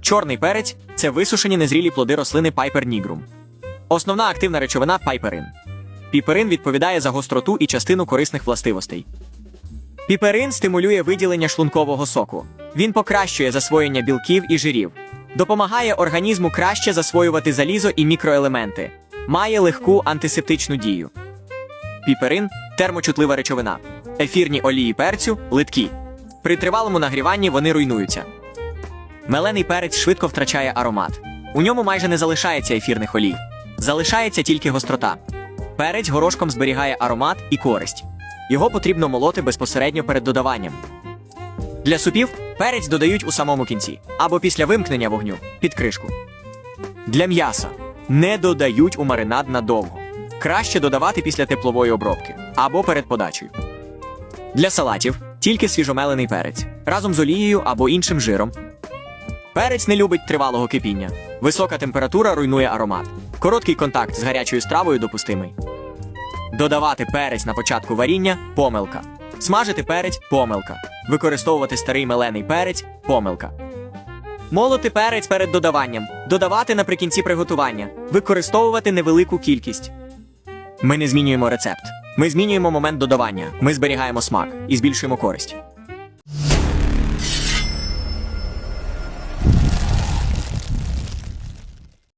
Чорний перець це висушені незрілі плоди рослини Piper nigrum. Основна активна речовина пайперин. Піперин відповідає за гостроту і частину корисних властивостей. Піперин стимулює виділення шлункового соку. Він покращує засвоєння білків і жирів, допомагає організму краще засвоювати залізо і мікроелементи, має легку антисептичну дію. Піперин термочутлива речовина. Ефірні олії перцю литкі. При тривалому нагріванні вони руйнуються. Мелений перець швидко втрачає аромат. У ньому майже не залишається ефірних олій. Залишається тільки гострота. Перець горошком зберігає аромат і користь. Його потрібно молоти безпосередньо перед додаванням. Для супів перець додають у самому кінці або після вимкнення вогню під кришку. Для м'яса не додають у маринад надовго. Краще додавати після теплової обробки або перед подачею. Для салатів тільки свіжомелений перець разом з олією або іншим жиром. Перець не любить тривалого кипіння. Висока температура руйнує аромат. Короткий контакт з гарячою стравою допустимий. Додавати перець на початку варіння помилка. Смажити перець помилка. Використовувати старий мелений перець помилка. Молоти перець перед додаванням. Додавати наприкінці приготування. Використовувати невелику кількість. Ми не змінюємо рецепт. Ми змінюємо момент додавання. Ми зберігаємо смак і збільшуємо користь.